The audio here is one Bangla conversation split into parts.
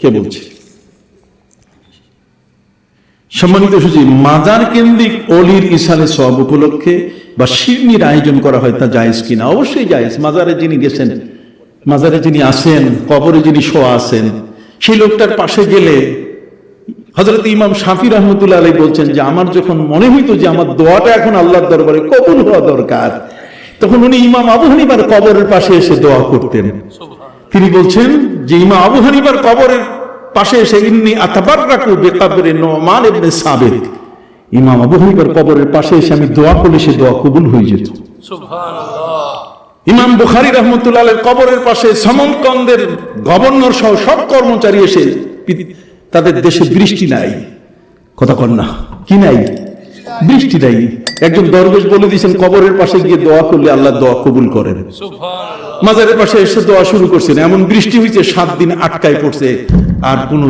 কে বলছে? সম্মানিত সুচি মাজার কেন্দ্রিক অলির ইসালে সব উপলক্ষে বা শিরনির আয়োজন করা হয় তা জায়েজ কিনা? অবশ্যই জায়েজ। মাজারে যিনি গেছেন, মাজারে যিনি আসেন কবরে যিনি শোয়া আছেন, সেই লোকটার পাশে গেলে হজরত ইমাম শাফি রহমতুল্লাহ আলী বলছেন যে, আমার যখন মনে হইতো যে আমার দোয়াটা এখন আল্লাহর দরবারে কবুল হওয়া দরকার, তখন উনি ইমাম আবু হানিবার কবরের পাশে এসে দোয়া করতেন। তিনি বলছেন যে ইমা আবু হানিবার কবরের পাশে এসে ইন্নি আতাবার রাখু বেকাবরে নোমান ইবনে সাবেক ইমাম আবু হানিবার কবরের পাশে এসে আমি দোয়া করলে সে দোয়া কবুল হয়ে যেত। ইমাম বুখারি রহমতুল্লাহ আলের কবরের পাশে সমরকন্দের গভর্নর সহ সব কর্মচারী এসে তাদের দেশে বৃষ্টি নাই। কথা না। কি নাই? বৃষ্টি নাই একজন দরবেশ বলে দিয়েছেন কবরের পাশে গিয়ে দোয়া করলে আল্লাহ দোয়া কবুল করেন। মাজারের পাশে এসে দোয়া শুরু করছেন। এমন বৃষ্টি হয়েছে সাত দিন আটকায় পড়ছে আর কোন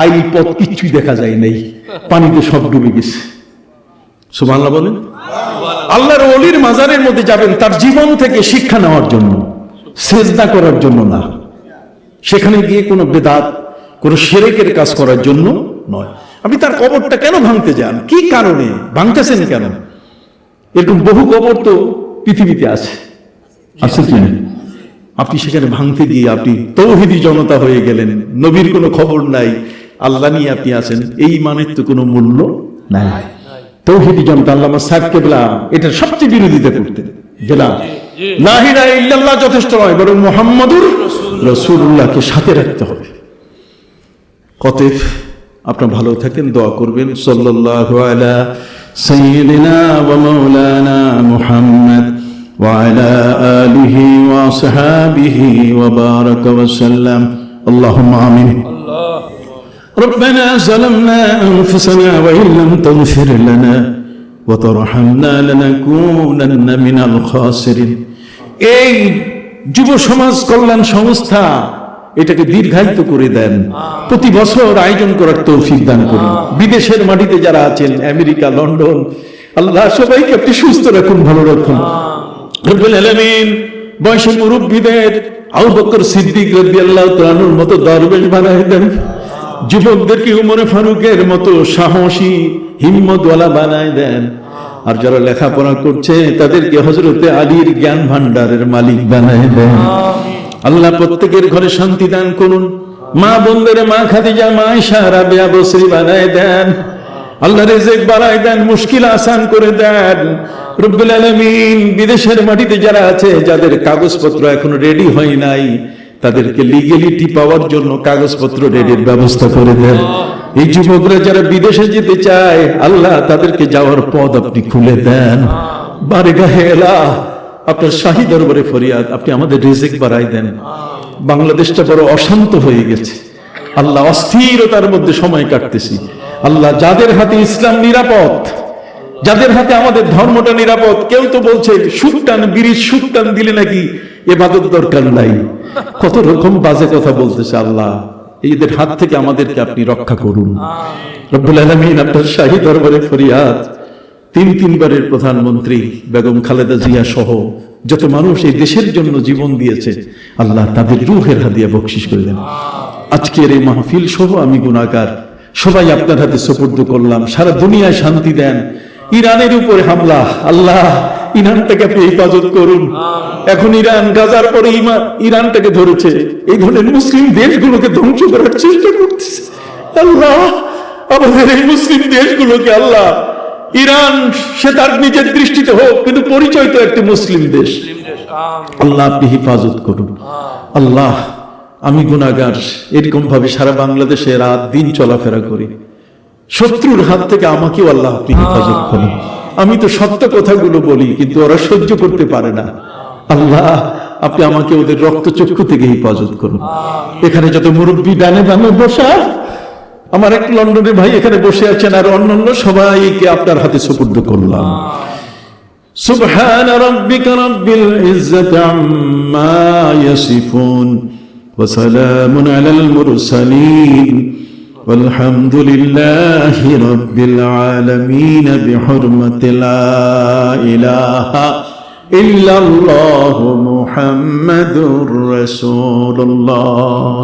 আইল পথ কিচ্ছুই দেখা যায় নাই। পানিতে সব ডুবে গেছে। সুবহানাল্লাহ বলেন। আল্লাহর অলির মাজারের মধ্যে যাবেন তার জীবন থেকে শিক্ষা নেওয়ার জন্য সেজদা করার জন্য না। সেখানে গিয়ে কোনো বেদাত কোনো সেরেকের কাজ করার জন্য নয়। আপনি তার কবরটা কেন ভাঙতে যান? কি কারণে? ভাঙতেছেন কেন? এরকম বহু কবর তো পৃথিবীতে আছে। আছে কি না? আপনি সেখানে ভাঙতে গিয়ে আপনি তৌহিদি জনতা হয়ে গেলেন। নবীর কোনো খবর নাই। আল্লাহ নিয়ে আপনি আছেন। এই মানের তো কোনো মূল্য নাই। তৌহিদি জনতা আল্লামা সাহেব কেবলা এটার সবচেয়ে বিরোধিতা করতেন। গেলাম ইল্লাল্লাহ যথেষ্ট নয় বরং মোহাম্মদুর রসুল্লাহকে সাথে রাখতে হবে। কতেফ আপনার ভালো থাকেন দোয়া করবেন সাল্লাল্লাহু আলা সাইয়্যিদিনা ওয়া মাওলানা মুহাম্মদ وعلى آله وصحابه وبارك وسلم اللهم آمين ربنا ظلمنا أنفسنا وإن لم تغفر لنا وترحمنا لنكونن من الخاسرين এই যুব সমাজ কল্যাণ সংস্থা এটাকে দীর্ঘায়িত করে দেন। প্রতি বছর আয়োজন করার তৌফিক দান করুন। বিদেশের মাটিতে যারা আছেন, আমেরিকা, লন্ডন, আল্লাহ সবাইকে আপনি সুস্থ রাখুন, ভালো রাখুন। মুরব্বীদের বকর সিদ্দিক মতো দরবেশ দেন। যুবকদেরকে উমরে ফারুকের মতো সাহসী, হিম্মতওয়ালা বানায় দেন। আর যারা লেখাপড়া করছে, তাদেরকে হজরতে আলীর জ্ঞান ভান্ডারের মালিক বানায় দেন। আল্লাহ প্রত্যেকের ঘরে শান্তি দান করুন। মা বন্ধের মা খাদিজা, মা ঈশা রাবিয়া বসরি বানায় দেন। আল্লাহ রেজেক বাড়ায় দেন, মুশকিল আসান করে দেন। রব্বুল আলামিন বিদেশের মাটিতে যারা আছে, যাদের কাগজপত্র এখনও রেডি হয় নাই, তাদেরকে লিগেলিটি পাওয়ার জন্য কাগজপত্র রেডির ব্যবস্থা করে দেন। এই যুবকরা যারা বিদেশে যেতে চায়, আল্লাহ তাদেরকে যাওয়ার পথ আপনি খুলে দেন। বারেগাহে এলা আপনার শাহী দরবারে ফরিয়াদ আপনি আমাদের রিজিক বাড়াই দেন। বাংলাদেশটা বড় অশান্ত হয়ে গেছে। আল্লাহ অস্থিরতার মধ্যে সময় কাটতেছি। আল্লাহ যাদের হাতে ইসলাম নিরাপদ যাদের হাতে আমাদের ধর্মটা নিরাপদ কেউ তো বলছে সুটটান বিড়ির সুটটান দিলে নাকি এ এবাদত দরকার নাই। কত রকম বাজে কথা বলতেছে আল্লাহ। এদের হাত থেকে আমাদেরকে আপনি রক্ষা করুন। রব্বুল আলমিন আপনার শাহী দরবারে ফরিয়াদ তিন তিনবারের প্রধানমন্ত্রী বেগম খালেদা জিয়া সহ যত মানুষ এই দেশের জন্য জীবন দিয়েছে, আল্লাহ তাদের রুহের হাদিয়া বকশিস করে দেন। আজকের এই মাহফিল সহ আমি গুণাগার সবাই আপনার হাতে সুপর্দ করলাম, সারা দুনিয়ায় শান্তি দেন। ইরানের উপরে হামলা, আল্লাহ, ইরানটাকে আপনি হেফাজত করুন। এখন ইরান, গাজার পরে ইরানটাকে ধরেছে। এই ধরনের মুসলিম দেশগুলোকে ধ্বংস করার চেষ্টা করতেছে। আল্লাহ, আমাদের এই মুসলিম দেশগুলোকে আল্লাহ ইরান সে তার নিজের দৃষ্টিতে হোক কিন্তু পরিচয় তো একটি মুসলিম দেশ। আল্লাহ আপনি হেফাজত করুন। আল্লাহ আমি গুনাগার এরকম ভাবে সারা বাংলাদেশে রাত দিন চলাফেরা করি। শত্রুর হাত থেকে আমাকেও আল্লাহ আপনি হেফাজত করুন। আমি তো সত্য কথাগুলো বলি কিন্তু ওরা সহ্য করতে পারে না। আল্লাহ আপনি আমাকে ওদের রক্তচক্ষু থেকে হেফাজত করুন। এখানে যত মুরব্বী ডানে বামে বসা আমার এক লন্ডনের ভাই এখানে বসে আছেন আর অন্যান্য সবাইকে আপনার হাতে সুপুর্দ করলাম سبحان ربك رب العزة عما يصفون وسلام على المرسلين والحمد لله رب العالمين بحرمة لا إله إلا الله محمد رسول الله